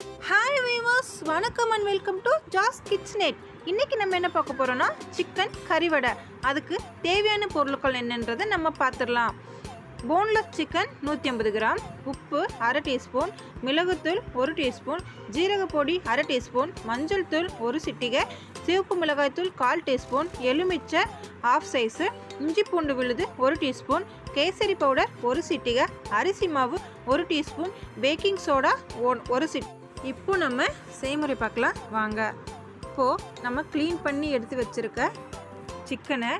Hi viewers வணக்கம் and welcome to Jas kitchenette இன்றைக்கி நம்ம என்ன பார்க்க போகிறோன்னா சிக்கன் கறிவடை அதுக்கு தேவையான பொருட்கள் என்னன்றதை நம்ம பார்த்துடலாம். போன்லெஸ் சிக்கன் நூற்றி ஐம்பது கிராம் உப்பு அரை டீஸ்பூன் மிளகுத்தூள் ஒரு டீஸ்பூன் ஜீரகப்பொடி அரை டீஸ்பூன் மஞ்சள் தூள் ஒரு சிட்டிகை சிவப்பு மிளகாய்த்தூள் கால் டீஸ்பூன் எலுமிச்சை ஆஃப் சைஸு இஞ்சி பூண்டு விழுது ஒரு டீஸ்பூன் கேசரி பவுடர் ஒரு சிட்டிகை அரிசி மாவு ஒரு டீஸ்பூன் பேக்கிங் சோடா ஒன் ஒரு சிட்டி இப்போ நம்ம செய்முறை பார்க்கலாம். வாங்க. இப்போது நம்ம க்ளீன் பண்ணி எடுத்து வச்சுருக்க சிக்கனை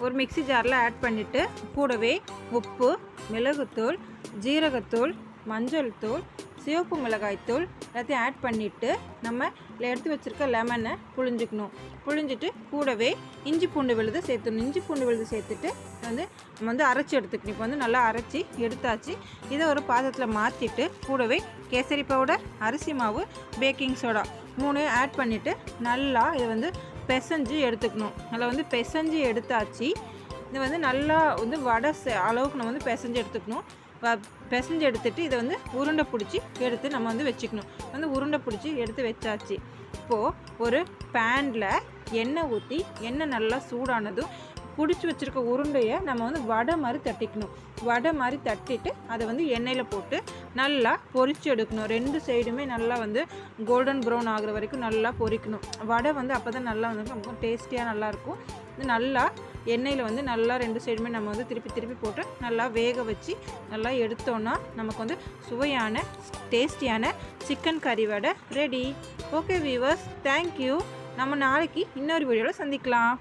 ஒரு மிக்ஸி ஜாரில் ஆட் பண்ணிவிட்டு கூடவே உப்பு மிளகுத்தூள் ஜீரகத்தூள் மஞ்சள் தூள் சிவப்பு மிளகாய் தூள் எல்லாத்தையும் ஆட் பண்ணிவிட்டு நம்ம இதில் எடுத்து வச்சுருக்க லெமனை புழிஞ்சிக்கணும். புழிஞ்சிட்டு கூடவே இஞ்சி பூண்டு விழுது சேர்த்துக்கணும் இஞ்சி பூண்டு விழுது சேர்த்துட்டு வந்து நம்ம வந்து அரைச்சி எடுத்துக்கணும். இப்போ வந்து நல்லா அரைச்சி எடுத்தாச்சு. இதை ஒரு பாத்திரத்தில் மாற்றிட்டு கூடவே கேசரி பவுடர் அரிசி மாவு பேக்கிங் சோடா மூணையும் ஆட் பண்ணிவிட்டு நல்லா இதை வந்து பெசஞ்சு எடுத்துக்கணும். நல்லா வந்து பெசஞ்சு எடுத்தாச்சு. இது வந்து நல்லா வந்து வடை அளவுக்கு நம்ம வந்து பெசஞ்சு எடுத்துக்கணும். பிசைஞ்சு எடுத்துட்டு இதை வந்து உருண்டை பிடிச்சி எடுத்து நம்ம வந்து வச்சுக்கணும். வந்து உருண்டை பிடிச்சி எடுத்து வச்சாச்சு. இப்போது ஒரு பேனில் எண்ணெய் ஊற்றி எண்ணெய் நல்லா சூடானதும் பிடிச்சி வச்சுருக்க உருண்டையை நம்ம வந்து வடை மாதிரி தட்டிக்கணும். வடை மாதிரி தட்டிட்டு அதை வந்து எண்ணெயில் போட்டு நல்லா பொரித்து எடுக்கணும். ரெண்டு சைடுமே நல்லா வந்து கோல்டன் ப்ரௌன் ஆகிற வரைக்கும் நல்லா பொரிக்கணும். வடை வந்து அப்போ தான் நல்லா வந்து நமக்கு டேஸ்டியாக நல்லாயிருக்கும் நல்லா எண்ணெயில் வந்து நல்லா ரெண்டு சைடுமே நம்ம வந்து திருப்பி திருப்பி போட்டு நல்லா வேக வச்சு நல்லா எடுத்தோன்னா நமக்கு வந்து சுவையான டேஸ்டியான சிக்கன் கறி vada ready. Okay viewers thank you நம்ம நாளைக்கு இன்னொரு வீடியோவில் சந்திக்கலாம்.